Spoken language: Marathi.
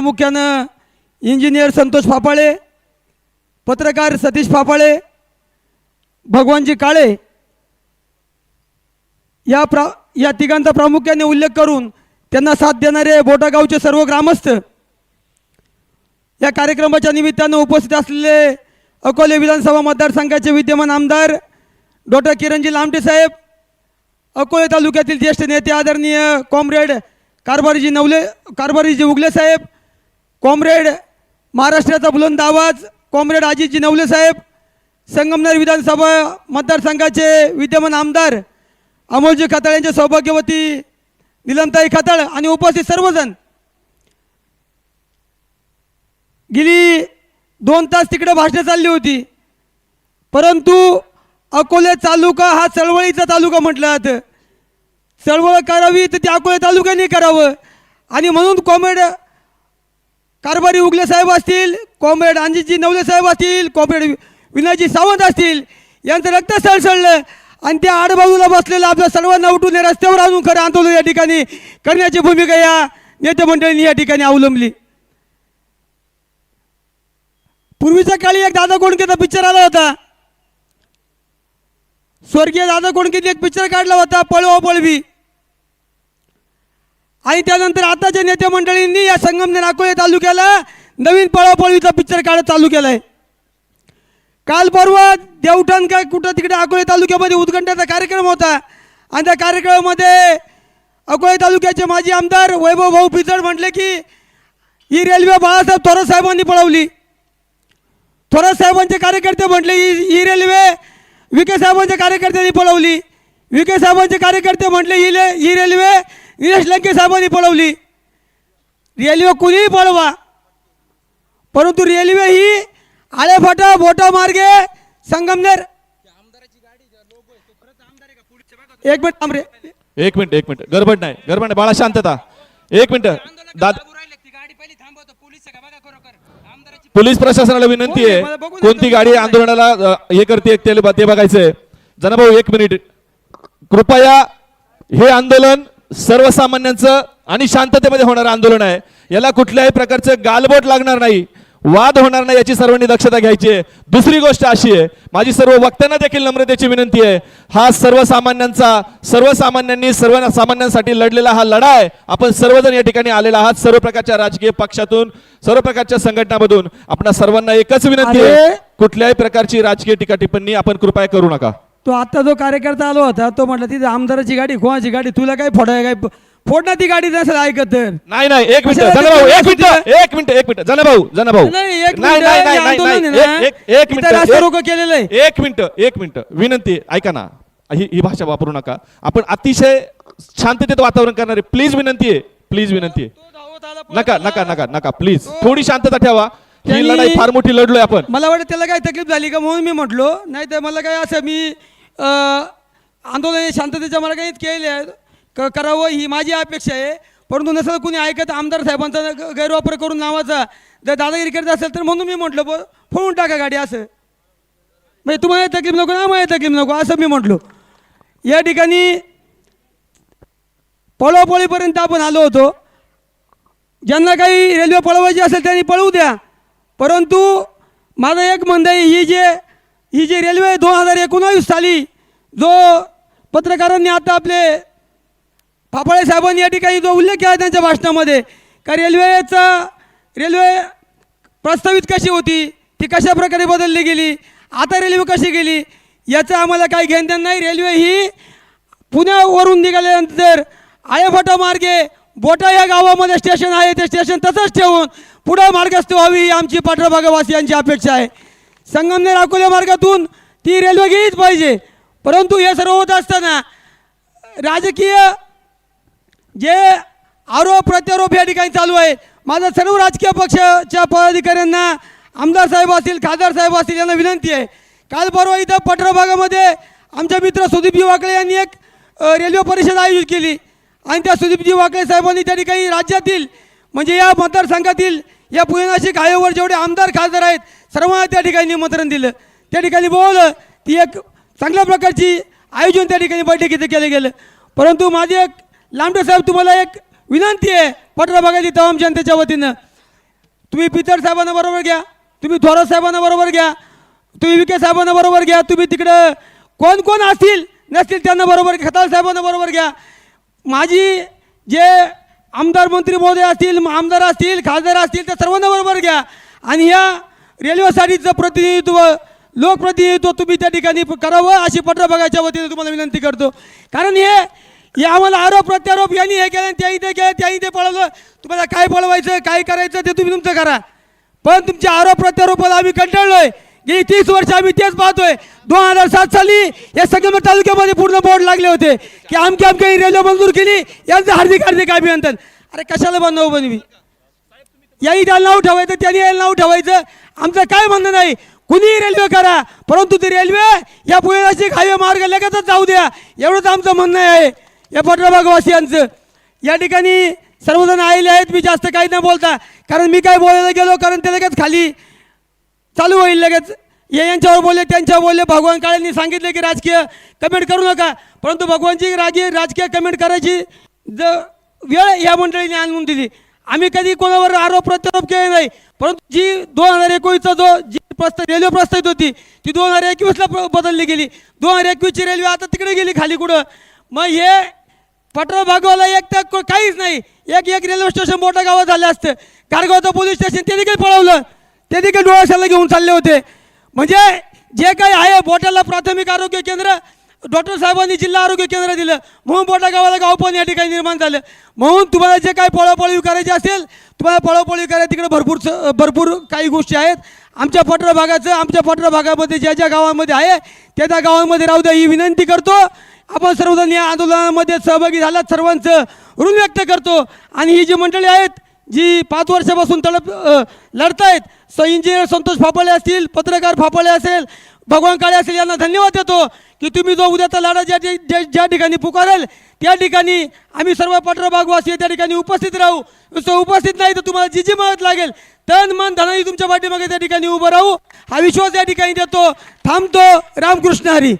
प्रामुख्यानं इंजिनियर संतोष फापाळे पत्रकार सतीश फापाळे भगवानजी काळे या प्रा या तिघांचा प्रामुख्याने उल्लेख करून त्यांना साथ देणारे बोटागावचे सर्व ग्रामस्थ या कार्यक्रमाच्या निमित्तानं उपस्थित असलेले अकोले विधानसभा मतदारसंघाचे विद्यमान आमदार डॉक्टर किरणजी लामटे साहेब अकोले तालुक्यातील ज्येष्ठ नेते आदरणीय कॉम्रेड कारभारीजी नवले कारभारीजी उगले साहेब कॉम्रेड महाराष्ट्राचा बुलंद आवाज कॉम्रेड अजितजी नवले साहेब संगमनेर विधानसभा मतदारसंघाचे विद्यमान आमदार अमोलजी खताळ यांच्या सौभाग्यवती निलमताई खताळ आणि उपस्थित सर्वजण. गेली दोन तास तिकडे भाषणं चालली होती. परंतु अकोले तालुका हा चळवळीचा तालुका म्हटला जातं चळवळ करावी तर ते अकोले तालुक्याने करावं. आणि म्हणून कॉमेड कारभारी उगले साहेब असतील कॉम्रेड अंजितजी नवले साहेब असतील कॉम्रेड विनयजी सावंत असतील यांचं रक्त सळसळलं आणि त्या आडबाजूला बसलेलं आपल्या सर्वांना उठून रस्त्यावर आणून खरं आंदोलन या ठिकाणी करण्याची भूमिका या नेते मंडळींनी या ठिकाणी अवलंबली. पूर्वीच्या काळी एक दादा कोणकेचा पिक्चर आला होता. स्वर्गीय दादा कोणकेने एक पिक्चर काढला होता पळवा पळवी आणि त्यानंतर आताच्या नेते मंडळींनी या संगमनेर अकोले तालुक्याला नवीन पळापळवीचा पिक्चर काढत चालू केलाय. काल परवा देवठाण काय कुठं तिकडे अकोले तालुक्यामध्ये उद्घाटनाचा कार्यक्रम होता. आणि त्या कार्यक्रमामध्ये अकोले तालुक्याचे माजी आमदार वैभव भाऊ पिचड म्हटले की ही रेल्वे बाळासाहेब थोरात साहेबांनी पळवली. थोरात साहेबांचे कार्यकर्ते म्हटले ही ही रेल्वे विके साहेबांच्या कार्यकर्त्यांनी पळवली. विखे साहेबांचे कार्यकर्ते म्हटले ही ले ही रेल्वे निलेश लंके साहेबांनी पळवली. रेल्वे कुणीही पळवा. परंतु रेल्वे ही आळेफाटा बोटा मार्गे संगमनेर. एक मिनिट थांब रे. एक मिनिट एक मिनिट. गडबड नाही. गडबड नाही. बाळा शांतता. एक मिनिट. दाद पोलीस प्रशासनाला विनंती आहे. बघून कोणती. गाडी आंदोलनाला हे करते ते ते बघायचंय. जनाभाऊ एक मिनिट. कृपया हे आंदोलन सर्वसामान्यांचं आणि शांततेमध्ये होणारं आंदोलन आहे. याला कुठल्याही प्रकारचं गालबोट लागणार नाही वाद होणार नाही याची सर्वांनी दक्षता घ्यायची आहे. दुसरी गोष्ट अशी आहे माझी सर्व वक्त्यांना देखील नम्रतेची विनंती आहे हा सर्वसामान्यांचा सर्वसामान्यांनी सर्व सामान्यांसाठी लढलेला हा लढा आहे. आपण सर्वजण या ठिकाणी आलेला आहात सर्व प्रकारच्या राजकीय पक्षातून सर्व प्रकारच्या संघटनामधून. आपणा सर्वांना एकच विनंती आहे! कुठल्याही प्रकारची राजकीय टीका टिप्पणी आपण कृपया करू नका. तो आता जो कार्यकर्ता आलो होता तो म्हटला तिथे आमदाराची गाडी कोणाची गाडी तुला काय फोडाय काय फोड ना ती गाडी नसेल ऐकत तर. नाही नाही एक मिनिट कशाला जनाभाऊ ते एक मिनिट एक मिनिट एक मिनिट जनाभाऊ जनाभाऊ. नाही एक नाही मिनिट नाही नाही नाही आंदोलन आहे नाही. ना, एक- एक- एक इथं मिनिट रास्ता एक- रोको केलेलं आहे. एक मिनिट एक मिनिट विनंती आहे. ऐका ना ही ही भाषा वापरू नका. आपण अतिशय शांततेत वातावरण करणारे प्लीज विनंती आहे प्लीज विनंती आहे. नका. नका नका नका प्लीज थोडी शांतता ठेवा. ही त्यांनी- लढाई फार मोठी लढलोय आपण. मला वाटतं त्याला काय तकलीफ झाली का म्हणून मी म्हटलो नाही तर मला काय असं मी आंदोलन हे शांततेच्या मार्गाने केले क करावं ही माझी अपेक्षा आहे. परंतु नसेल कुणी ऐकत आमदार साहेबांचा गैरवापर करून नावाचा जर दादागिरी करत असेल तर म्हणून मी म्हटलं ब फोडून टाका गाडी असं. म्हणजे तुम्हाला तकलीफ नको ना मला तकलीफ नको असं मी म्हटलो. या ठिकाणी पळवापळीपर्यंत आपण आलो होतो. ज्यांना काही रेल्वे पळवायची असेल त्यांनी पळवू द्या. परंतु माझं एक म्हणणं आहे ही जे ही जी रेल्वे दोन हजार एकोणावीस साली जो पत्रकारांनी आता आपले फाफाळे साहेबांनी या ठिकाणी जो उल्लेख केला त्यांच्या भाषणामध्ये का रेल्वेचा रेल्वे प्रस्तावित कशी होती ती कशा प्रकारे बदलली गेली आता रेल्वे कशी गेली याचं आम्हाला काही घेणं देणं नाही. रेल्वे ही पुण्यावरून निघाल्यानंतर आळेफाटा मार्गे बोटा या गावामध्ये स्टेशन आहे ते स्टेशन तसंच ठेवून पुढं मार्गस्थ व्हावी ही आमची पाठराभागवासियांची अपेक्षा आहे. संगमनेर अकोले मार्गातून ती रेल्वे गेलीच पाहिजे. परंतु हे सर्व होत असताना राजकीय जे आरोप प्रत्यारोप या ठिकाणी चालू आहे. माझा सर्व राजकीय पक्षाच्या पदाधिकाऱ्यांना आमदार साहेब असतील खासदार साहेब असतील यांना विनंती आहे. काल परवा इथं पठरा भागामध्ये आमच्या मित्र सुदीपजी वाकळे यांनी एक रेल्वे परिषद आयोजित केली. आणि त्या सुदीपजी वाकळे साहेबांनी त्या ठिकाणी राज्यातील म्हणजे या मतदारसंघातील या पुणे नाशिक हायवेवर जेवढे आमदार खासदार आहेत सर्वांना त्या ठिकाणी निमंत्रण दिलं. त्या ठिकाणी बोलवलं ती एक चांगल्या प्रकारची आयोजन त्या ठिकाणी बैठकीचं केलं गेलं. परंतु माझी एक लांबडे साहेब तुम्हाला एक विनंती आहे पटरा भागातील तमाम जनतेच्या वतीनं. तुम्ही पितर साहेबांना बरोबर घ्या तुम्ही थोरात साहेबांना बरोबर घ्या तुम्ही विके साहेबांना बरोबर घ्या तुम्ही तिकडं कोण कोण असतील नसतील त्यांना बरोबर खताल साहेबांना बरोबर घ्या. माझी जे आमदार मंत्री महोदय असतील आमदार असतील खासदार असतील त्या सर्वांना बरोबर घ्या. आणि ह्या रेल्वेसाठीचं प्रतिनिधित्व लोकप्रतिनिधित्व तुम्ही त्या ठिकाणी करावं अशी पत्र बघायच्या वतीने तुम्हाला विनंती करतो. कारण हे हे आम्हाला आरोप प्रत्यारोप यांनी हे केलं त्याही ते केलं त्याही ते पळवलं. तुम्हाला काय पळवायचं काय करायचं ते तुम्ही तुमचं करा. पण तुमच्या आरोप प्रत्यारोपाला आम्ही कंटाळलोय. गेली तीस वर्ष आम्ही तेच पाहतोय. दोन हजार सात साली या संगमेश्वर तालुक्यामध्ये पूर्ण बोर्ड लागले होते की आमकी आमकी ही रेल्वे मंजूर केली यांचं हार्दिक हार्दिक अभिनंदन. अरे कशाला बनव बनवी? याही त्याला नाव ठेवायचं त्यांनी याला नाव ठेवायचं. आमचं काय म्हणणं नाही. कुणीही रेल्वे करा परंतु ती रेल्वे या पुणे नाशिक हायवे मार्ग लगेचच जाऊ द्या. एवढंच आमचं म्हणणं आहे. या पटराबागवासियांचं या ठिकाणी सर्वजण आलेले आहेत. मी जास्त काही न बोलता कारण मी काय बोलायला गेलो कारण ते लगेच खाली चालू होईल लगेच. हे यांच्यावर बोलले त्यांच्यावर बोलले. भगवान काळेंनी सांगितले की राजकीय कमेंट करू नका. परंतु भगवानची राजी राजकीय कमेंट करायची ज वेळ या मंडळीने आणून दिली. आम्ही कधी कोणावर आरोप प्रत्यारोप केले नाही. परंतु जी दोन हजार एकोणीसचा जो जी प्रस्ताव रेल्वे प्रस्तावित होती ती दोन हजार एकवीसला बदलली गेली. दोन हजार एकवीसची रेल्वे आता तिकडे गेली खाली कुठं? मग हे पटरा भागवाला एक तर काहीच नाही. एक एक रेल्वे स्टेशन मोठं गावात झालं असतं. कारगावचं पोलीस स्टेशन ते देखील पळवलं. ते देखील डोळ्याशाला घेऊन चालले होते. म्हणजे जे काही आहे बोटाला प्राथमिक आरोग्य केंद्र डॉक्टर साहेबांनी जिल्हा आरोग्य केंद्र दिलं. म्हणून बोटा गावाला गाव पण या ठिकाणी निर्माण झालं. म्हणून तुम्हाला जे काही पळापळी करायची असेल तुम्हाला पळापळी करायला तिकडे भरपूर स- भरपूर काही गोष्टी आहेत. आमच्या पटरा भागाचं आमच्या पटरा भागामध्ये ज्या ज्या गावामध्ये आहे त्या त्या गावांमध्ये राहू द्या ही विनंती करतो. आपण सर्वजण या आंदोलनामध्ये सहभागी झालात सर्वांचं ऋण व्यक्त करतो. आणि ही जी मंडळी आहेत जी पाच वर्षापासून तडप अ, लढतायत. स इंजिनियर संतोष फापळे असतील पत्रकार फापळे असेल भगवान काळे असेल यांना धन्यवाद देतो की तुम्ही जो उद्याचा लढा ज्या ज्या- ज्या ज्या ठिकाणी पुकारेल त्या ठिकाणी आम्ही सर्व पत्रभागवासी त्या ठिकाणी उपस्थित राहू. सो उपस्थित नाही तर तुम्हाला जी जी मदत लागेल तन मन धनाने तुमच्या पाठीमागे त्या ठिकाणी उभं राहू. हा विश्वास या ठिकाणी देतो. थांबतो. रामकृष्ण हरी.